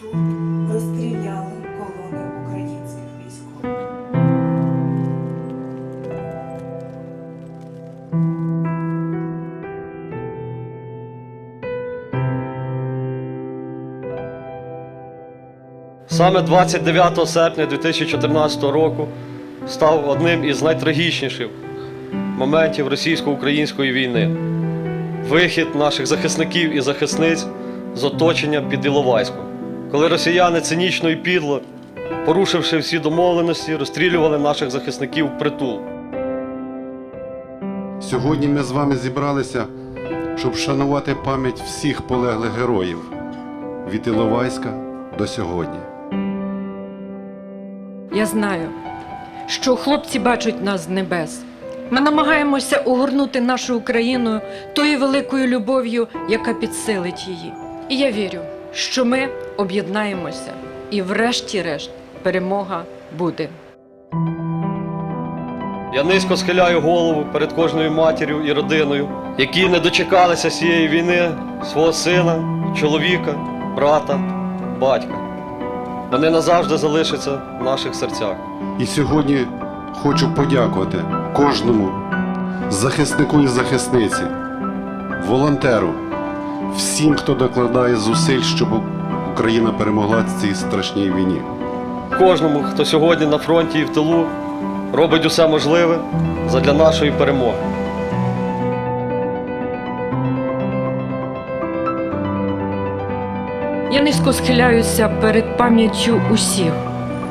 тут розстріляли колони українських військових. Саме 29 серпня 2014 року став одним із найтрагічніших моментів російсько-української війни. Вихід наших захисників і захисниць з оточення під Іловайськом, коли росіяни цинічно і підло, порушивши всі домовленості, розстрілювали наших захисників в притул. Сьогодні ми з вами зібралися, щоб вшанувати пам'ять всіх полеглих героїв від Іловайська до сьогодні. Я знаю, що хлопці бачать нас з небес. Ми намагаємося огорнути нашу Україну тою великою любов'ю, яка підсилить її. І я вірю, що ми об'єднаємося, і врешті-решт перемога буде. Я низько схиляю голову перед кожною матір'ю і родиною, які не дочекалися цієї війни свого сина, чоловіка, брата, батька. Вони назавжди залишаться в наших серцях. І сьогодні хочу подякувати кожному захиснику і захисниці, волонтеру, всім, хто докладає зусиль, щоб Україна перемогла в цій страшній війні. Кожному, хто сьогодні на фронті і в тилу, робить усе можливе задля нашої перемоги. Я низько схиляюся перед пам'яттю усіх,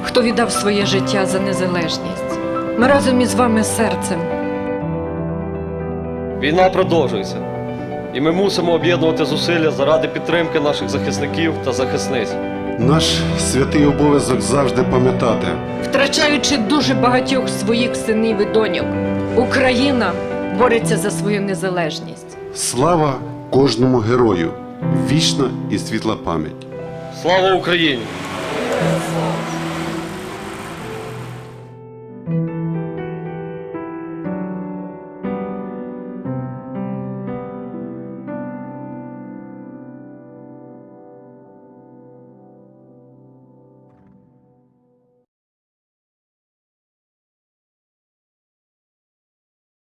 хто віддав своє життя за незалежність. Ми разом із вами серцем. Війна продовжується, і ми мусимо об'єднувати зусилля заради підтримки наших захисників та захисниць. Наш святий обов'язок завжди пам'ятати, Втрачаючи дуже багатьох своїх синів і доньок, Україна бореться за свою незалежність. слава кожному герою, вічна і світла пам'ять. Слава Україні!